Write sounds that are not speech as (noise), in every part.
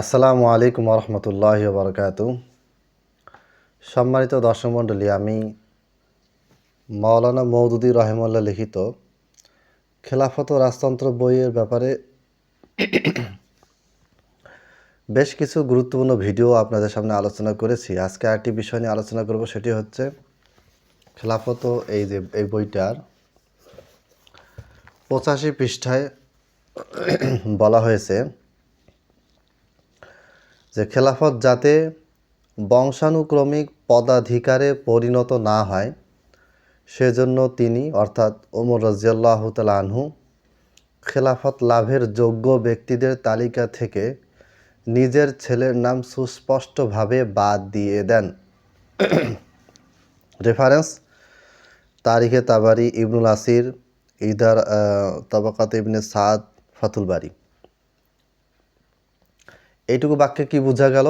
আসসালামু আলাইকুম রহমতুল্লাহ বরকাত সম্মানিত দর্শক মণ্ডলী, আমি মাওলানা মৌদুদি রহেমুল্লাহ লিখিত খেলাফত রাজতন্ত্র বইয়ের ব্যাপারে বেশ কিছু গুরুত্বপূর্ণ ভিডিও আপনাদের সামনে আলোচনা করেছি। আজকে আরেকটি বিষয় নিয়ে আলোচনা করব, সেটি হচ্ছে খেলাফত এই যে, এই বইটার পঁচাশি পৃষ্ঠায় বলা হয়েছে যে খেলাফত যাতে বংশানুক্রমিক পদাধিকারে পরিণত না হয়, সেজন্য তিনি, অর্থাৎ ওমর রাজিয়াল্লাহ আনহু, খেলাফত লাভের যোগ্য ব্যক্তিদের তালিকা থেকে নিজের ছেলের নাম সুস্পষ্টভাবে বাদ দিয়ে দেন। (coughs) রেফারেন্স তারিখে তাবারি, ইবনুল আসির, ইদার তবাকাত ইবনে সাদ, ফাতুল বাড়ি এইটুকু বাক্যে কি বোঝা গেল?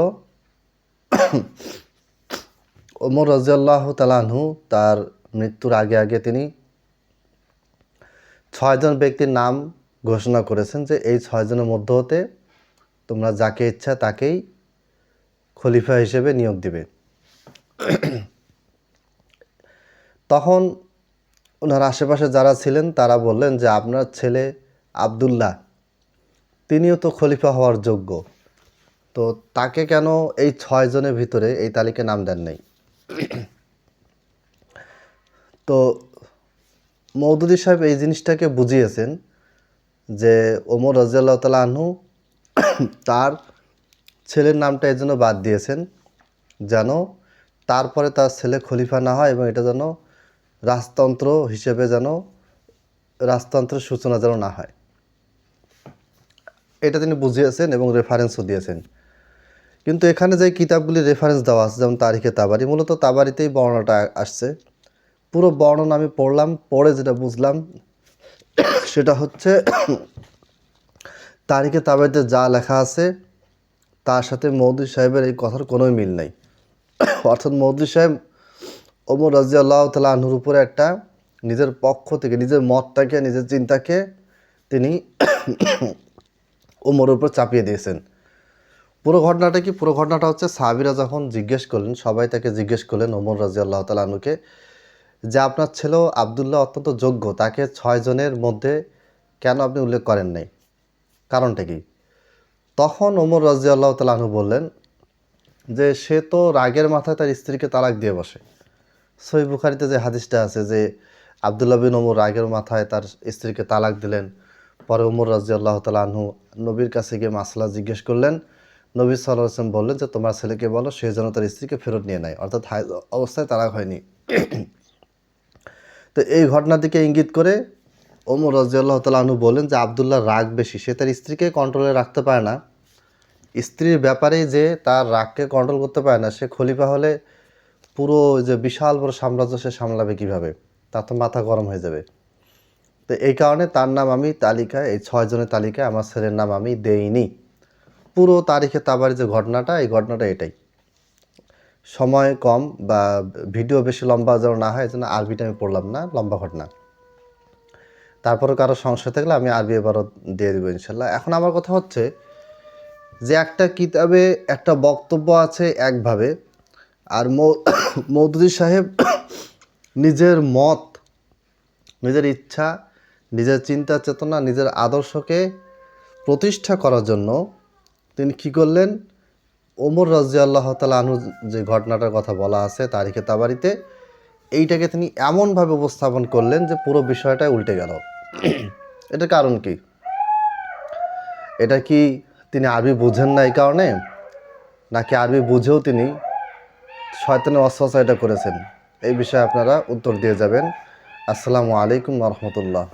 ওমর রাজিয়াল্লাহ তালানহু তার মৃত্যুর আগে আগে তিনি ছয়জন ব্যক্তির নাম ঘোষণা করেছেন যে এই ছয়জনের মধ্য হতে তোমরা যাকে ইচ্ছা তাকেই খলিফা হিসেবে নিয়োগ দিবে। তখন ওনার আশেপাশে যারা ছিলেন, তারা বললেন যে আপনার ছেলে আবদুল্লাহ, তিনিও তো খলিফা হওয়ার যোগ্য। তো তাকে কেন এই ছয় জনের ভিতরে এই তালিকায় নাম দেন নাই? তো মৌদুদি সাহেব এই জিনিসটাকে বুঝিয়েছেন যে ওমর রাজিয়াল্লাহ তালা আনহু তার ছেলের নামটা এই জন্য বাদ দিয়েছেন যেন তারপরে তার ছেলে খলিফা না হয় এবং এটা যেন রাজতন্ত্র হিসেবে যেন রাজতন্ত্রের সূচনা যেন না হয়। এটা তিনি বুঝিয়েছেন এবং রেফারেন্সও দিয়েছেন। কিন্তু এখানে যে কিতাবগুলি রেফারেন্স দেওয়া আছে, যেমন তারিখে তাবারি, মূলত তাবারিতেই বর্ণনাটা আসছে। পুরো বর্ণনা আমি পড়লাম, পড়ে যেটা বুঝলাম, সেটা হচ্ছে তারিখে তাবারিতে যা লেখা আছে, তার সাথে মৌদি সাহেবের এই কথার কোনোই মিল নাই। অর্থাৎ মৌদি সাহেব ওমর রাজি আল্লাহ তালা আনহুর উপরে একটা নিজের পক্ষ থেকে, নিজের মতটাকে, নিজের চিন্তাকে তিনি ওমরের উপর চাপিয়ে দিয়েছেন। পুরো ঘটনাটা কি? পুরো ঘটনাটা হচ্ছে সাহাবিরা যখন জিজ্ঞেস করলেন, সবাই তাকে জিজ্ঞেস করলেন ওমর রাজি আল্লাহ তালুকে যে আপনার ছেলেও আবদুল্লাহ অত্যন্ত যোগ্য, তাকে ছয় জনের মধ্যে কেন আপনি উল্লেখ করেন নাই? কারণটা কি? তখন ওমর রাজি আল্লাহ তালু বললেন যে, সে তো রাগের মাথায় তার স্ত্রীকে তালাক দিয়ে বসে। সই বুখারিতে যে হাদিসটা আছে যে, আবদুল্লাহ বিন ওমর রাগের মাথায় তার স্ত্রীকে তালাক দিলেন। পরে ওমর রাজি আল্লাহ তালু নবীর কাছে গিয়ে মাসলা জিজ্ঞেস করলেন নবী সাল্লাহ আসলাম বললেন যে, তোমার ছেলেকে বলো, সে যেন তার স্ত্রীকে ফেরত নিয়ে নেয়। অর্থাৎ অবস্থায় তারা হয়নি। তো এই ঘটনার দিকে ইঙ্গিত করে ওমর রাজিয়াল্লাহ তালু বলেন যে, আবদুল্লাহ রাগ বেশি। সে তার স্ত্রীকে কন্ট্রোলে রাখতে পারে না। স্ত্রীর ব্যাপারে যে তার রাগকে কন্ট্রোল করতে পারে না, সে খলিফা হলে পুরো যে বিশাল বড় সাম্রাজ্য সে সামলাবে কীভাবে? তার তো মাথা গরম হয়ে যাবে। তো এই কারণে তার নাম আমি তালিকায়, এই ছয় জনের তালিকায় আমার ছেলের নাম আমি দেইনি। পুরো তারিখে তাবারি যে ঘটনাটা, এই ঘটনাটা এটাই। সময় কম বা ভিডিও বেশি লম্বা যেন না হয় জন্য আরবিটা আমি পড়লাম না, লম্বা ঘটনা। তারপরে কারও সংশয় থাকলে আমি আরবি এবারও দিয়ে দেবো ইনশাল্লাহ। এখন আমার কথা হচ্ছে যে একটা কিতাবে একটা বক্তব্য আছে একভাবে, আর মৌদুদি সাহেব নিজের মত, নিজের ইচ্ছা, নিজের চিন্তা চেতনা নিজের আদর্শকে প্রতিষ্ঠা করার জন্য তিনি কী করলেন? ওমর রাজি আল্লাহ তালু যে ঘটনাটার কথা বলা আছে তারিখে তাবারিতে, এইটাকে তিনি এমনভাবে উপস্থাপন করলেন যে পুরো বিষয়টা উল্টে গেল। এটার কারণ কি? এটা কি তিনি আরবি বুঝেন না এই কারণে? নাকি আরবি বুঝেও তিনি শয়তানের অস্ত্র এটা করেছেন? এই বিষয়ে আপনারা উত্তর দিয়ে যাবেন। আসসালামু আলাইকুম রহমতুল্লাহ।